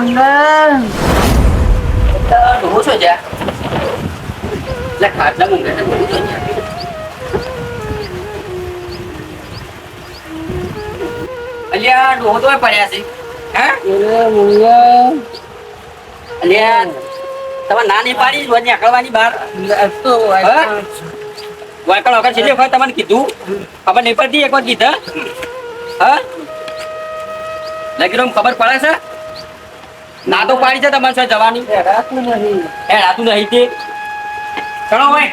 જો મંગળ ડોહો છો જ્યાં એટલે ખાટલા મૂકે છે ડોહો છો જ્યાં અલ્યા ડોહો તો પડ્યા છે હે એ મંગળ અલ્યા તમે ના નહીં પાડી રોજ નીકળવાની બહાર તો હા? વાયકણ વખત છેલ્લી વખત તમને કીધું ખબર નહીં પડતી એક વાર કીધા હા લગી ખબર પડે છે ના તો પાડી છે તમારે શું જવાની. હેડાતું નહીં. તે. ચલો ભાઈ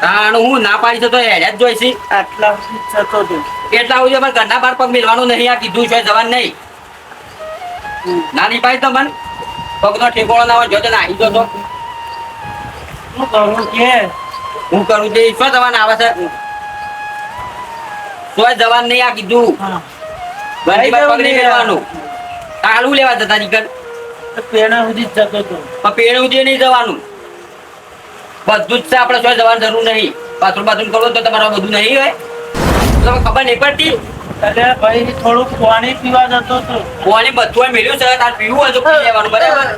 તાણું હું ના પાડી છે તો હેડ્યા જ જોઈશી. આટલા જતો હતો એટલા આવું પણ ઘરના બાર પગ મેળવાનું નહીં આ કીધું છે જવાન નહીં. નાની પાડી તો મન પગનો ઠેકોળો ના હોય જો તો નાહી જો તો કરું કે? હું કરું તે જવાન આવે છે. તોય જવાન નહીં આ કીધું. હા. બાર પગ નહીં મેળવાનું. તાળું લેવા જતા નીકળ તો પેણા સુધી જ જતો હતો પણ પેણ ઉજે નહીં જવાનું. બધું જ છે આપણે શું જવાની જરૂર નહીં. બાથરૂમ બાથરૂમ કરવું તો તમારે બધું નહીં હોય. તો ખબર નહીં પડતી? એટલે ભાઈ થોડું પાણી પીવા જતો હતો પાણી બધું મેળ્યું છે તાર પીવું હોય તો પી લેવાનું બરાબર?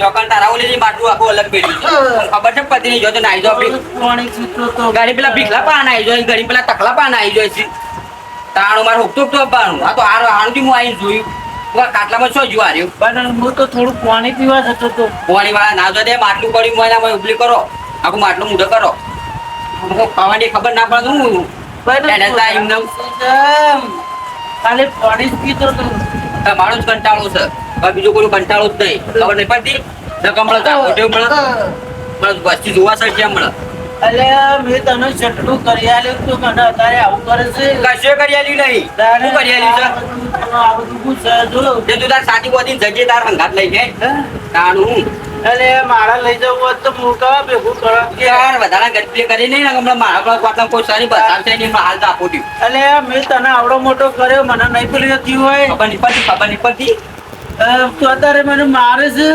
ચોકન તારા ઓલી માટલું આખું અલગ મેળ્યું છે. ખબર છે પતિ નહીં જો તો નાઈ જો પાણી પીતો હતો ગાડી પેલા ભીખલા પાન આવી જાય ગાડી પેલા તકલા પાન આવી જાય છે. તાણું મારે હુકતું હુકતું આપવાનું આ તો હારથી હું આવીને જોયું. કાટલામાં શું જોવા રહ્યું? પણ હું તો થોડુંક પાણી પીવા જતો હતો. પાણી વાળા ના જો દે માટલું કર્યું હું એના કરો. આખું માટલું મૂઢો કરો. ખાવાની ખબર ના પડે તો હું તો એમને પાણી પીતો તમારો જ કંટાળો છે. બીજું કોઈ કંટાળો જ નહીં. ખબર નહીં પડતી? નકર મળે તો આખો ટેવ મળે મળે તો વસ્તી જોવા સર કેમ મળે અલે મેં તને જેટલું કરી આલ્યું તું મને અત્યારે આવું કરે છે. કશે કરી આલ્યું નહીં. શું કરી આલ્યું છે? આ બધું પૂછે જો. તું તાર સાચી બોધી જજે તાર હંગાત લઈ જાય? તાણું. અલે મારા લઈ જવું હોત તો હું કવા ભેગું કરો યાર વધારે ગટપી કરી નહીં ને હમણાં મારા પર વાતમાં કોઈ સારી બતાવ છે નહીં હાલ તો આપો. અલે મેં તને આવડો મોટો કર્યો મને નહીં પેલી નથી હોય. ખબર નહીં પડતી ખબર નહીં પડતી. તું અત્યારે મને મારે છે.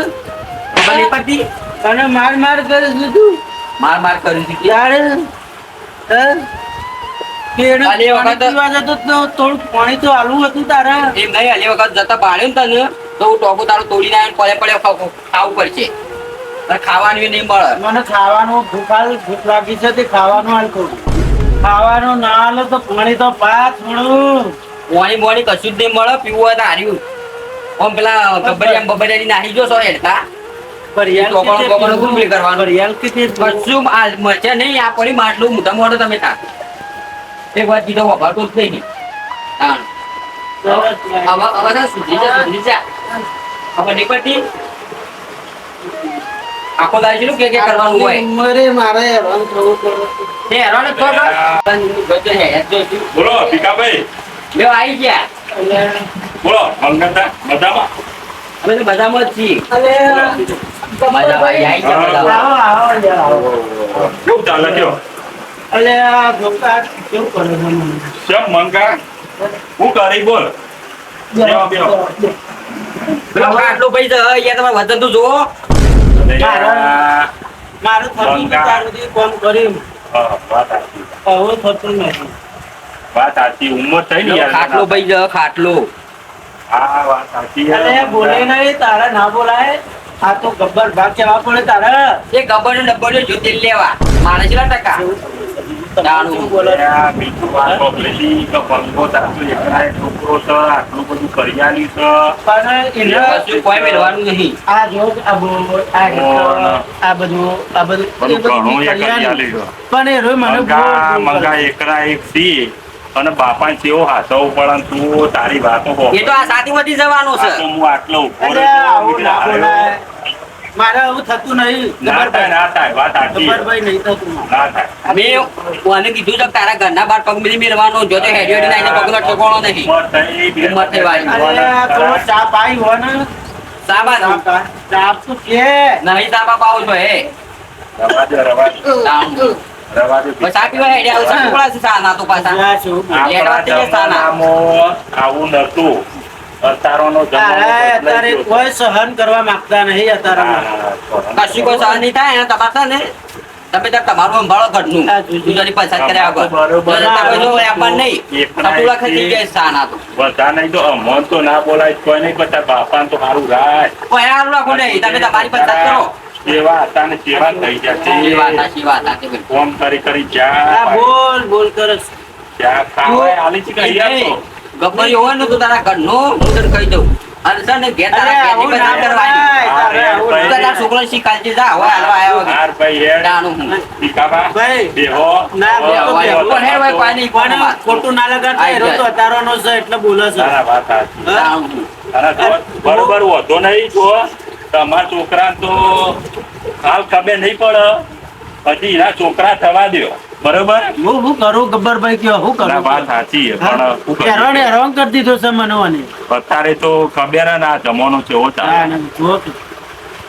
ખબર નહીં પડતી. અને માર માર કરે છે તું માર માર કર્યું છે યાર હે? પાણી વખત- તો થોડું પાણી તો આલું હતું તારા. એમ નહીં હાલી વખત જતા પાડ્યું ને તને તો હું ટોપો તારું તોડી ના પડે પડે ખાવું પડશે. ખાવાનું નહીં મળે. મને ખાવાનું ભૂખાલ ભૂખ લાગી છે તે ખાવાનું હાલ ખાવાનું ના હાલે તો પાણી તો પા મોણી મોણી કશું જ નહીં મળે પીવું હોય તો હાર્યું. ઓમ પેલા બબરિયા બબરિયાની નાહી જો હેડતા. એક વાત કીધો વભાતો જ નહીં આખો દાડી શું કે કે કરવાનું હોય? મરે મારે હેરાન થવું પડે. તે હેરાન જ થો છો. પણ બોલો ભીખાભાઈ. લ્યો આવી ગયા. બોલો મંગતા બધામાં અમે તો બધામાં જ છીએ. કેવું ચાલે કયો કરે મંગા હું કરી બોલ. આટલો અહીંયા તમારે તો જુઓ મારું થતું કામ કર્યું હા, વાત સાચી હવે થતું નથી વાત સાચી ઉંમર થઈ ને યાર ખાટલો ભાઈ છે ખાટલો હા વાત બોલે નહીં તારા ના બોલાય આ તો ગબ્બર ભાગ કેવા પડે તારે. એ ગબ્બરનું ડબ્બરનું તેલ લેવા. મારે કેટલા ટકા. પણ એને કશું કોઈ મેળવાનું નહીં. આ જો આ બો- આ રીતો, આ બધું એ મને મંગા. એકરા એક સી અને બાપા કેવો હાથો પણ તું તારી વાતો હો. એ તો આ સાથી માંથી જવાનો છે. હું આટલો ઊભો. મારે એવું થતું નહીં. ના થાય ના થાય વાત સાચી ભાઈ નહીં થતું ના થાય. મેં કીધું છે તારા ઘરના બાર પગ મિલી મેળવાનો જો તે હેડી હેડી નાઈને પગનો ઠેકાણો નહીં. ઉંમર થઈ વાળી. થોડો ચા પાઈ હોય ને. સાબા ચા તો કે નહીં સાબા છો હે? રવા દે, રવા આવું નતું અત્યારનો અત્યારે કોઈ સહન કરવા માંગતા નહીં અત્યારે કશું કોઈ સહન નહીં થાય એને તમારે ને. તમે ત્યાં તમારું સંભાળો ઘરનું. કર્યા નહીં. સાના તો. બધા નહીં તો અમોન તો ના બોલાય કોઈ નહીં પણ તાર બાપાને તો સારું રાય. કોઈ હારું રાખો નહીં. તમે તમારી પછાત કરો. સેવા હતા ને સેવા થઈ શી વાત જશે આ, શી વાત તે ભાઈ. કરી કરી આ બોલ બોલ કરે છે. ત્યાં આલી છે કઈ તો. ગબ્બરી હોય ને તો તારા ઘરનું હું તને કહી દઉં અને છે તારા અરે, ઘેરની ના કરવાની બોલાય, તારે આવું ભાઈ. તું તારા છોકરાને શીખાડજે જા હવે હાલવા આવ્યો વગર. હાર ભાઈ હેડ. જાણું હું. ભીખાબા, ભાઈ. બેહો. ના, બેહો, પણ હેડ ભાઈ કોઈ પણ ખોટું ના લગાડતા તો છે એટલે બોલે છે તારા વાત સાચી. બરોબર વધો નહીં જો તમારા છોકરા તો હાલ ખબર નહીં પડે. પછી એના છોકરા થવા દો બરોબર? હું હું કરું? ગબ્બરભાઈ કયો હું કરું? વાત સાચી છે, પણ? હેરાન હેરાન કરી દીધો છે મને અત્યારે તો ખબર ના જમાનો છે ચાલે.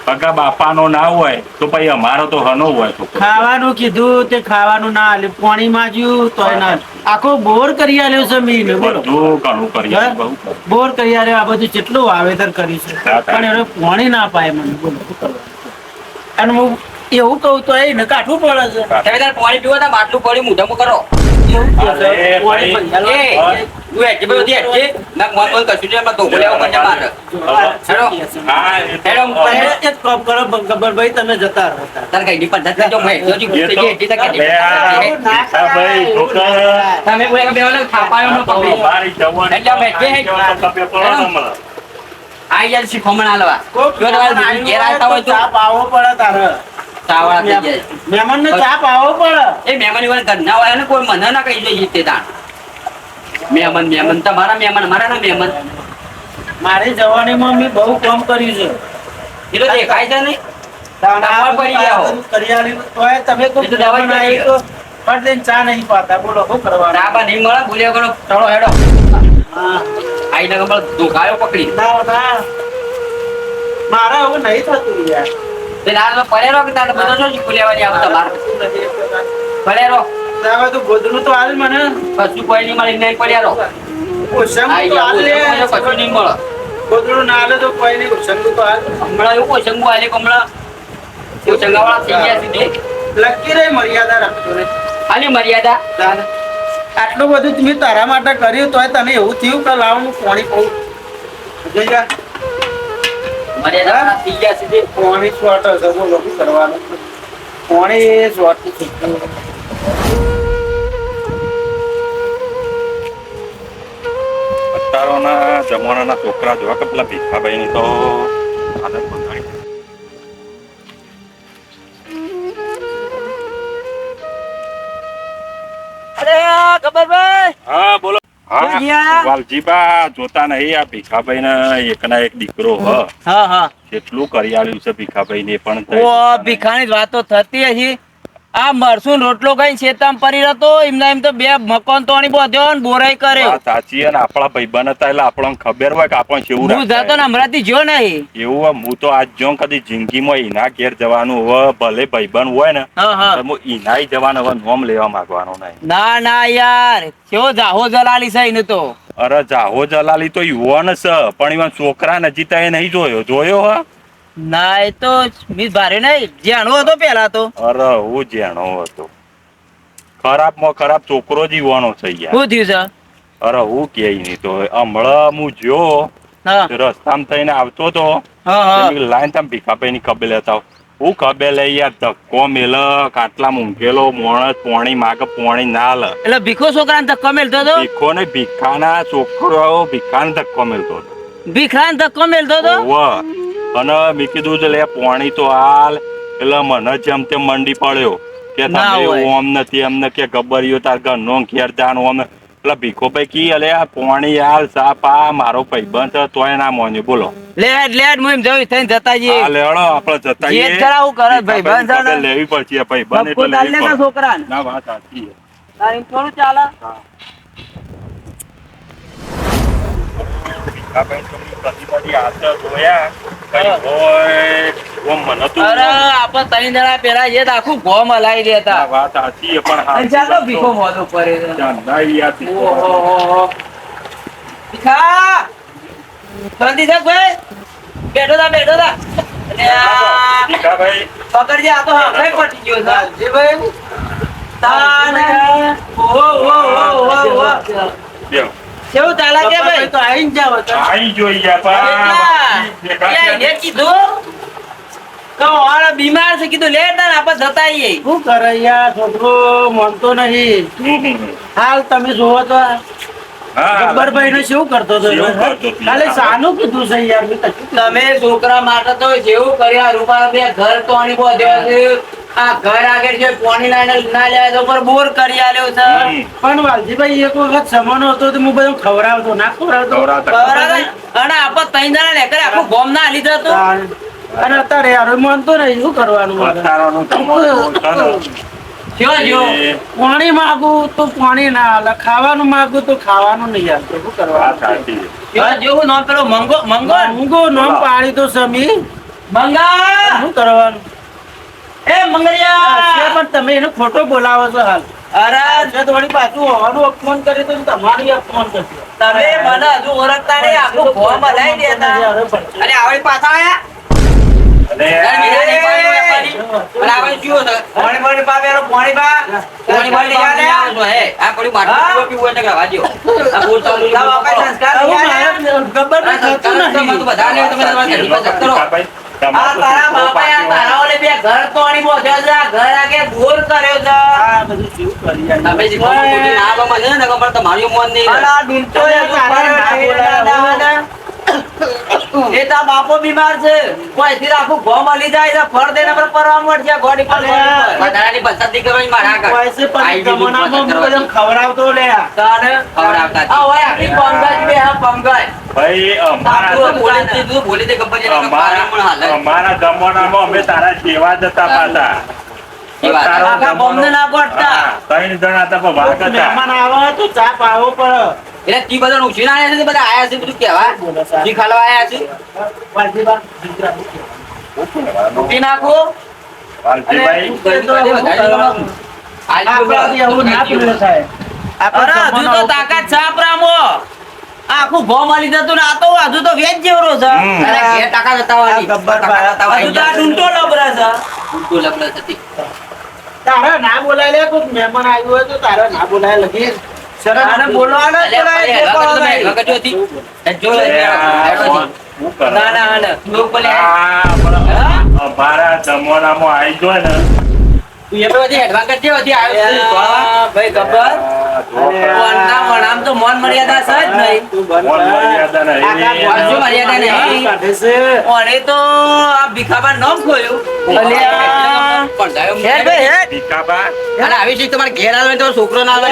કાકા બાપાનો ના હોય તો પછી અમારો તો હનો હોય તો. ખાવાનું કીધું તે ખાવાનું ના આલ્યું. પાણી માજ્યું તો ના આખો બોર કરી આલ્યો છે મીન બધું? બહુ. કરીએ. બોર કરી આલ્યો આ બધું કેટલું વાવેતર કરી છે. પણ એને પાણી ના પાય મને. બોલો. અને હું એવું કહું તો એને કાઠું પડે છે. તમે તારે પાણી પીવો તો બાટલું પડી મોઢામાં કરો. એવું જાય. મેં મોન. આઈ હાલવા. પડે તારે ચાવડા થઈ જાય. મહેમાન ને ચાપ આવવો પડે એ મહેમાની વાર ઘરના હોય ને કોઈ મને ના કહી દે તે તાણ. મહેમાન મહેમાન તમારા મહેમાન અમારા ના મહેમાન મારી જવાનીમાં મેં બહુ કામ કર્યું છે. એ તો દેખાય છે નહીં આ પડી ગયા હો. કરી તમે તો એ તો દવાઈ મહેમાન કરી આવ્યું તો ફટ ચા નહીં પાતા. બોલો શું કરવાનું? નહીં મળે. ભૂલ્યા કરો. ચલો હેડો. આઈ ને ખબર ધોકાયો પકડી. ના ના. મારે એવું નહીં થતું યાર. તે લાલ કે તારે બધો શીખું લેવાની આવે તમારે પડેલો હવે તું ગોદડું તો હાલ મને. કશું કોઈ નહીં મળે નહીં ઓછંગ આઈ તો હાલ. કશું નહીં મળે. ગોદડું ના હાલે તો કોઈ નહીં ઓછંગ તો હાલ. હમણાં એવું કોઈ શંગુ આલે કે હમણાં? એવું શંગાવાળા થઈ ગયા સીધે લકી રે મર્યાદા રાખતો રે. આની મર્યાદા. આટલું બધું તમે તારા માટે કર્યું તોય તને એવું થયું કે લાવવાનું પાણી પવું જઈ જા. પાણી શોર્ટ હશે બોલો કરવાનું. પાણી શોર્ટ છે. જમાનાના છોકરા જોવા કે પેલા ભીખાભાઈ ની તો આદત બંધાણી અરે ગબ્બરભાઈ હા બોલો? વાલજીબા જોતા નહીં આ ભીખાભાઈ ના એકના એક દીકરો હ. હા હા. કેટલું કરી આલ્યું છે ભીખાભાઈ ને પણ ભીખાની વાતો થતી હજી આ મરસું રોટલો કઈ છેતામ પડી રહ્યો એમના એમ તો બે મકાન તોણી બોધ્યો ને બોરાઈ કર્યો સાચી અને આપણા ભાઈબંધ હતા એટલે આપણને ખબર હોય કે આપણને કેવું હું જતો ને હમણાંથી જો નહીં. એવું હોય, હું તો આજ જો કદી જિંદગીમાં એના ઘેર જવાનું હોય ભલે ભાઈબંધ હોય ને હા ઈનાય જવાનું હવે નોમ લેવા માંગવાનો નહીં. ના ના યાર કેવો જાહો જલાલી છે એને તો. અરે જાહો જલાલી તો યુવાન છે પણ એમાં છોકરા નજીતા એ નહીં જોયો. જોયો હ? ના એ તો મિસ ભારે નહીં. જાણો હતો પેલા તો. અરે હું જેણો હતો. ખરાબમાં ખરાબ છોકરો જ યુવાનો છે યાર. શું થયું છે? અરે હું કે નહીં તો. હમણાં હું જો રસ્તામાં થઈને આવતો તો લાઈન તમે ભીખાભાઈ ની કબે લેતા હું કબે લઈ યાર ધક્કો મેલ કાટલા મૂકેલો મોણસ પોણી માગે પોણી ના લ એટલે ભીખો છોકરાને ધક્કો મેલતો હતો? ભીખો ને ભીખાના છોકરો ભીખાને ધક્કો મેલતો હતો. ભીખરાને ધક્કો મેલતો હતો. અને મેં કીધું છે લે પાણી તો હાલ. એટલે મને જેમ તેમ મંડી પડ્યો કે તમે ઓમ નથી એમને કે ગબ્બરિયો તાર ઘરનો ઘેર જાણ ઓમ એટલે ભીખો ભાઈ કી અલે આ પાણી હાલ સાપ આ મારો ભાઈબંધ છે તોય ના મોન્યો બોલો. લેટ લેટ હું એમ થઈને જતા જઈએ. હા લેવડો આપણે જતા જે આઈએ. કરાવું કરે ભાઈબંધ લેવી પડશે ભાઈબંધ એટલે કે ના વાત સાચી. તારે થોડું ચાલે? ભીખાભાઈ ભાઈ. બેઠો તા બેઠો તા અને આ. પકડજે આ તો હાથે પટી ગયો છે. લાલજીભાઈ, તાને બેહો. કેવું ચાલે કે ભાઈ? ગબ્બરભાઈ તો આઈને જાવ હતા. આઈ જોઈ ગયા પણ એ કીધું? કે મારો બીમાર છે કીધું લે તાન આપણે જતા આવીએ શું કરે યાર છોકરો માનતો નહીં હાલ તમે જોવો તો. ગબ્બરભાઈ ને શું કરતો હતો? કાલે ખાલી સાનું કીધું છે યાર તમે છોકરા માટે તો જેવું કર્યા રૂપા બે ઘર તોણી બોધ્યો છે આ ઘર આગળ જો પાણી લાઈન ના જાય તો પર બોર કરી આલ્યો છે. પણ વાલજીભાઈ એક વખત સમાનો હતો તો હું બધું ખવડાવતો ના. બરાબર? અને આપણે ત્રણ જણા લેકર આખું ગોમ ના લીધો તો અને અત્યારે યાર માનતો નહીં શું કરવાનું? ને, પાણી માગું તો પાણી ના હાલે ખાવાનું માંગુ તો ખાવાનું નહીં હાલતું શું કરવાનું? સાચી. છે. જો જો નામ પેલો મંગો મંગો? માંગુ નામ પાણી તો સમી મંગા! શું કરવાનું? એ મંગળિયા! પણ તમે એનો ખોટો બોલાવો છો હાલ. અરે! જો થોડી પાછું હોવાનું અપમાન કરે તો તમારું અપમાન કરશે. તમે મને હજુ ઓળખતા નહીં આખું ફોર્મ હલાવી દેતા. અને આવડી પાછા આવ્યા ગબ્બર આ તારા તો બાપાએ આ તારા ઓલે બે ઘર તોડી બોધ્યો છે, આ ઘર બોર કર્યો છે. આ બધું શું કરી? તમે જે ખોટું ખોટું ના આલો મને ને તમારું મન નહીં આ ડૂંટો એ તારે ના બોલાય. એ તારા બાપો બીમાર છે. કોઈથી આખું ગોમ મળી જાય છે ફળ દેને પર પરવા મળશે. ગોડી પર. વધારાની પસંદગી કરવાની મારા આગળ. પૈસે પણ આઈ જમાનામાં બધું ખવડાવતો લે. તારે આ હોય આખી પંગજ બે હા પંગજ. ભાઈ અમારા આપણું બોલી બોલી કે જમાનામાં અમે તારા જેવા જ હતા પાછા. તારો ના પડતા ત્રણ જણા હતા પણ વાઘ હતા. મહેમાન આવે તો ચા પાવો પડે એટલે તી બધા ઉછીને આવ્યા છે બધા આયા છે બધું કેવા? તી ખાલવા આયા છે? વાલજીબા, નાખો. આખું ભોમ આલી જતું ને આ તો હજુ તો વેચ જેવરો છે. અરે. હજુ તો આ ડૂંટો લબરે છે. ડૂંટો લબરે. તારે ના બોલાય લે કોઈ મહેમાન આવ્યું હોય તો તારે ના બોલાય લગી શરમ તારે જ બોલાય, જે હેડવા પણ કરજો, હોય. હેડવા કરજો હતી. હેડજો, અરે આ હેડો કોણ? હતી. શું કરે? ના ના ના તું ઉપર લે. આ આપણા અમારા જમાનામાં આવી ને તું એ બધી આવ્યો ભાઈ ખબર આ જો અરે. કરે. વનના વણામ તો મોન મર્યાદા છે જ નહીં. મર્યાદા નહીં. તો આ ભીખાબા નામ ખોલ્યું છોકરો ના આવે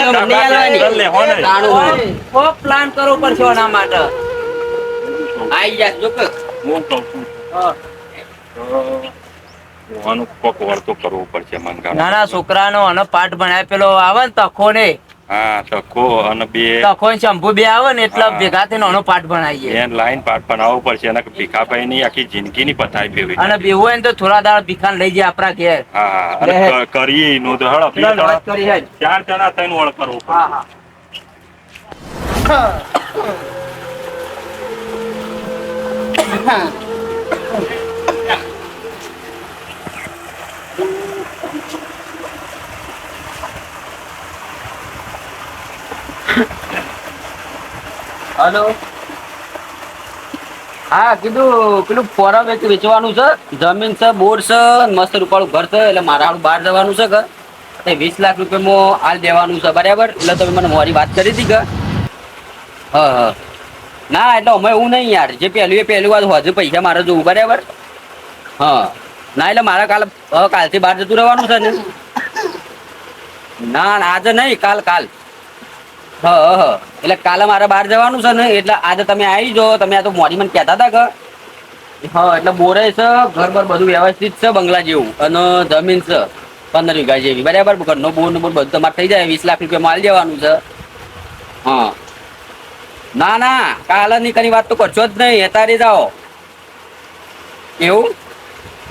પ્લાન કરવો પડશે એના માટે. આઈ જા જો હું કહું છું. કોક વર્તો કરવો પડશે મંગાવા. નાના છોકરાનો અને પાઠ ભણાય પેલો આવે ને તખો ને હા તકો અને બે. શંભુ બે આવે ને એટલે ભેગા થઈને એનો પાઠ ભણાવીએ એને લાઈન પાઠ બનાવવું પડશે અને ભીખાભાઈ ની આખી જિંદગી ની પથાઈ બેવી અને બેવું હોય ને તો થોડા દાડા ભીખાને લઈ જાય આપણા ઘેર. હા અને કરીએ નું તો હળો બે વાત જણા- કરી હેડ. ચાર જણા થઈને વળ કરવું હા હા. હલો. હા, કીધું, પેલું ફોરમ વેચ વેચવાનું છે. જમીન છે, બોર છે, મસ્ત રૂપાળું ઘર છે, એટલે મારા હારું બહાર જવાનું છે કે વીસ લાખ રૂપિયામાં હાલ દેવાનું છે, બરાબર? એટલે તમે મને મારી વાત કરી હતી કે હા હા. ના, એટલે અમે એવું નહીં યાર. જે પહેલું એ પહેલું વાત, હજુ પૈસા મારે જોવું, બરાબર? હા. ના, એટલે મારે કાલ કાલથી બહાર જતું રહેવાનું છે ના ના, આજે નહીં, કાલ કાલ. હ એટલે કાલે મારે બહાર જવાનું છે ને, એટલે આજે તમે આવી જાઓ તમે આ તો મોડી મને કહેતા હતા કે હા, એટલે બોરે છે ઘર બર બધું વ્યવસ્થિત છે, બંગલા જેવું, અને જમીન છે, પંદર વીઘા જેવી. બરાબર? ઘરનો બોર ને બોર બધું તમારે થઈ જાય, વીસ લાખ રૂપિયા માલ જવાનું છે. હા. ના ના કાલે નીકળી વાત તો કરશો જ નહીં અત્યારે જાઓ. એવું?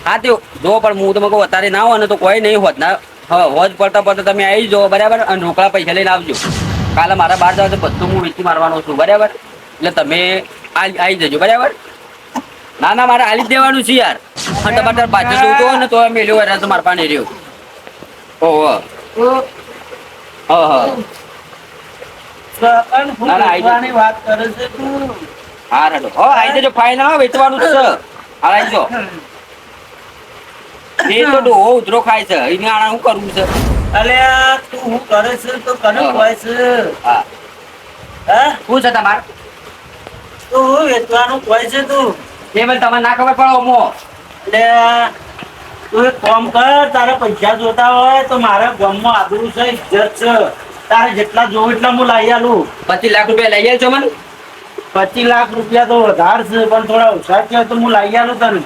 હા, તે જો, પણ હું તમે કહું અત્યારે ના હોય ને તો કોઈ નહીં હોત ના. હા, હોજ પડતા પડતા તમે આવી જાઓ બરાબર? અને રોકડા પૈસા લઈને આવજો. કાલે મારા બહાર જાવ તો બધું હું વેચી મારવાનો છું બરાબર? એટલે તમે આવી જજો બરાબર? ના ના મારે આલી જ દેવાનું છે યાર. અને તમારે તાર પાછળ જોવું તો ને તો મેલ્યો હોય તો મારા પાણી રહ્યો. ઓહો હા હા. વેચવાની છે રડો. હો આવી જજો ફાઇનલ વેચવાનું છે. હા આવી જાઓ એ તો ડોહો ઉતરો ખાય છે એને આણા હું કરવું છે? અલ્યા તું હું કરે છે તો કને. હોય છે. હા. હા? શું છે તમારે? તું હું વેચવાનું હોય છે તું? એ મને તમને ના ખબર પડો મો એટલે તું એક કામ કર તારે પૈસા જોતા હોય તો મારા ગામમાં આબરૂ છે ઇજ્જત છે. તારે જેટલા જોવું એટલા હું લઈ આલું. પચીસ લાખ રૂપિયા લઈ આવજો મને. પચીસ લાખ રૂપિયા તો વધારે છે પણ થોડા ઓછા છે તો હું લાવી આલું તને.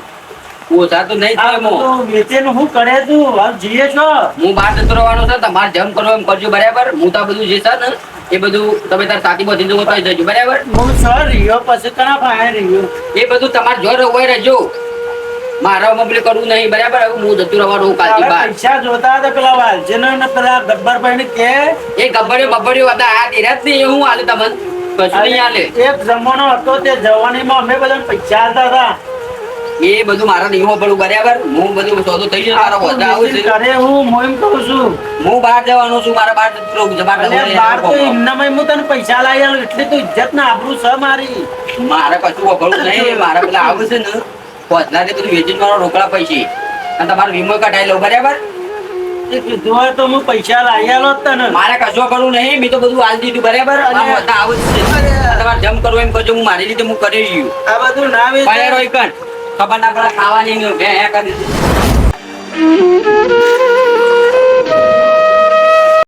ઓછા તો નહીં થાય મો બધું હું. કરે તું હાલ જઈએ છો? હું બહાર જતો રહેવાનો છે તમારે જેમ કરો એમ કરજો બરાબર? હું તો બધું જે છે ને એ બધું તમે તાર સાથી બધી જવું તો જજો બરાબર? હું સર રહ્યો પછી કના પાસે રહ્યો? એ બધું તમારે જોર હોય રહેજો. મારા મોબાઈલ કરવું નહીં બરાબર? હવે હું જતું રહેવાનું કાલથી બહાર. પૈસા જોતા હતા પેલા વાલજીનો ને પેલા ગબ્બરભાઈ ને કે? એ બબ્બડ્યો હતા આ ધીરજ નહીં હું હાલે તમને. કશું નહીં હાલે. એક જમાનો હતો તે જવાનીમાં અમે બધા પૈસા હતા. એ બધું મારા નિયમો પડવું બરાબર? હું બધું સોદો થઈ જશે મારો વધા આવું છે. અરે હું મોઈમ કહું છું. હું બહાર જવાનો છું મારા બહાર છું બહાર તો. એમનામાં હું તને પૈસા લાવી આલું એટલે તો ઇજ્જત ના આબરૂ છે મારી. મારે કશું વગડવું નહીં મારા પેલા આવે છે ને પોતનાથી બધું વેચીને મારો રોકડા પૈસે. અને તમારો વીમો કઢાઈ લો બરાબર? હોય તો હું પૈસા લાવી તને. મારે કશું કરવું નહીં મેં તો બધું આલ દીધું બરાબર? આવે છે. તમારે જમ કરવું એમ કરજો હું મારી રીતે હું કરી રહ્યું. આ બધું ના વેચાય. ખબર ના પડે ખાવાની કરી.